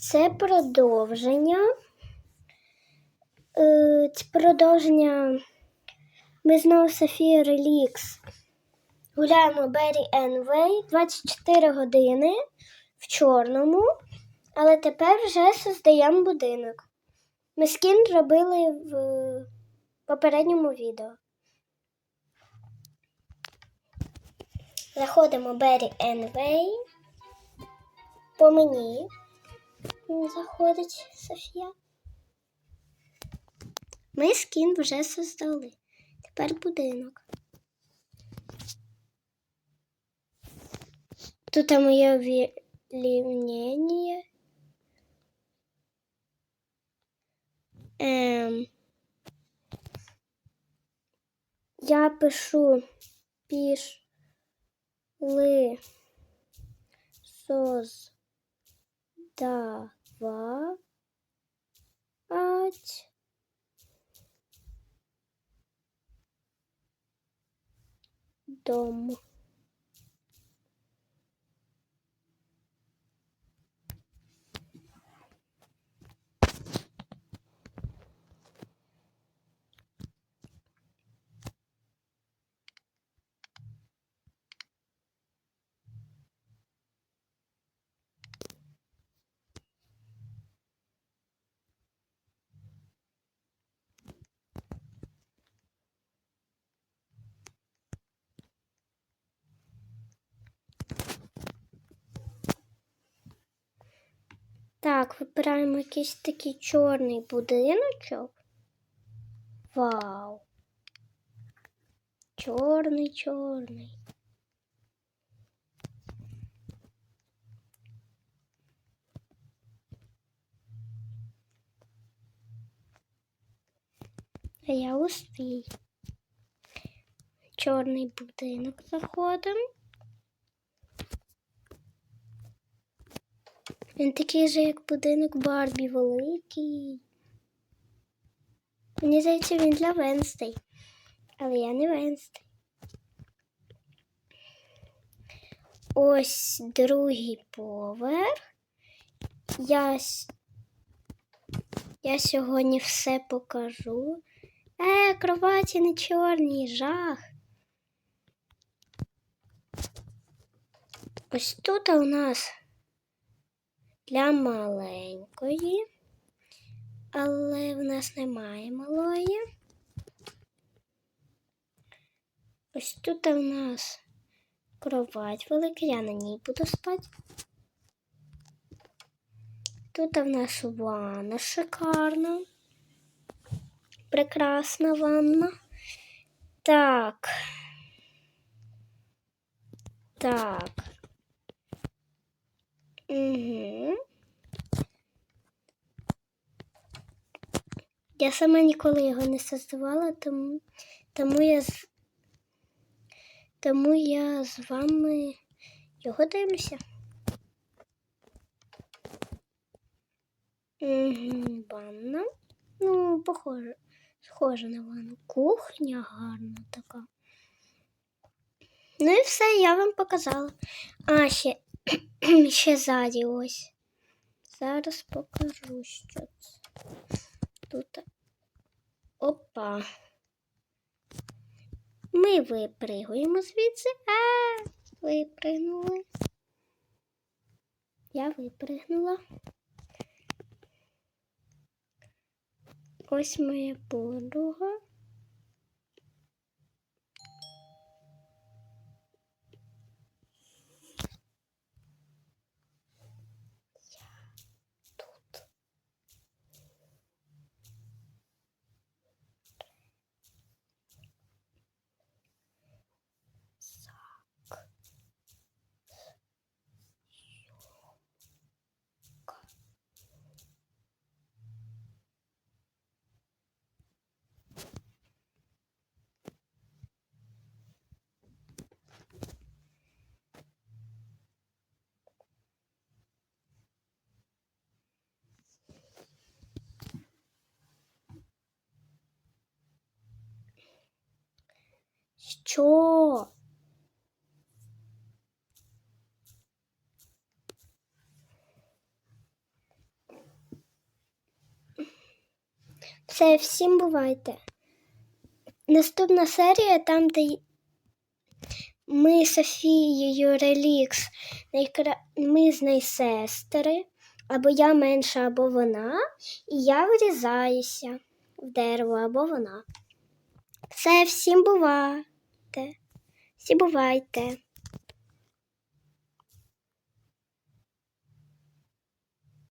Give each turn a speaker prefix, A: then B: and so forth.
A: Це продовження. Е, Це продовження. Ми знову Софія Релікс. Гуляємо Беррі Енвей 24 години в чорному, але тепер вже создаємо будинок. Ми скін робили в попередньому відео. Заходимо Беррі Енвей. По мені заходить Софія. Ми скін вже создали. Тепер будинок. Тут моє вливнення. Ем, я пишу пішли создавать дом. Так, вибираємо якийсь такий чорний будиночок. Вау. Чорний, чорний. А я у свій. Чорний будинок заходимо. Він такий же, як будинок Барбі великий. Мені здається, він для Венстей. Але я не Венстей. Ось другий поверх. Я, я сьогодні все покажу. Е, кроваті не чорні, жах. Ось тут у нас для маленької, але в нас немає малої. Ось тут у нас кровать велика, я на ній буду спати. Тут у нас ванна шикарна. Прекрасна ванна. Так. Так. Угу. Я сама ніколи його не создавала, тому, тому я тому я з вами його дивлюся. Угу, ванна. Ну, похоже, схоже на ванну. Кухня гарна така. Ну і все, я вам показала. А, ще ще ззаді ось. Зараз покажу, що це. Тут. Опа. Ми випригуємо звідси. А, випригнули. Я випригнула. Ось моя подруга. тут. Так. Йока. Що? Все, всім бувайте. Наступна серія там, де ми з Софією Релікс, найкра... ми з нею сестри, або я менша, або вона, і я вирізаюся в дерево, або вона. Все, всім бувайте. Всі бувайте.